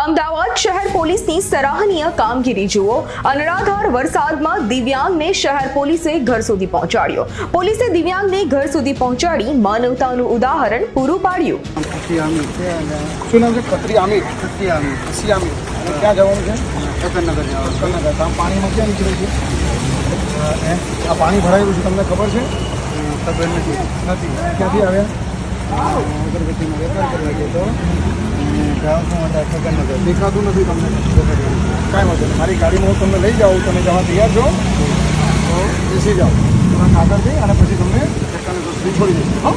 અમદાવાદ શહેર પોલીસની સરાહનીય કામગીરી જુઓ. અનરાધાર વરસાદમાં દિવ્યાંગને શહેર પોલીસે ઘર સુધી પહોંચાડ્યો. પોલીસે દિવ્યાંગને ઘર સુધી પહોંચાડી માનવતાનું ઉદાહરણ પૂરું પાડ્યું. શું નામ છે? કતરી આમિર કતરી આમી કસી આમિર ક્યાં જવાનું છે? એકનગર જવાનું કર્ણાટક તો પાણીમાં ક્યાં નીકળે છે? આ પાણી ભરાયેલું છે તમને ખબર છે? ખબર નથી. નથી. ક્યાંથી આવ્યા? અગરબત્તીમાં વેપાર કરવા ગયો હતો દેખાતું નથી તમને કાંઈ વાંધો નહીં મારી ગાડીમાં હું તમને લઈ જાઉં તમે જવા તૈયાર છો તો બેસી જાઓ તમે આગળ દઈ અને પછી તમને છોડી દઈશ હો?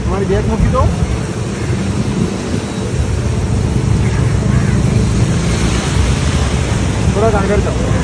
તમારી બેગ મૂકી દો થોડાક આગળ જાઓ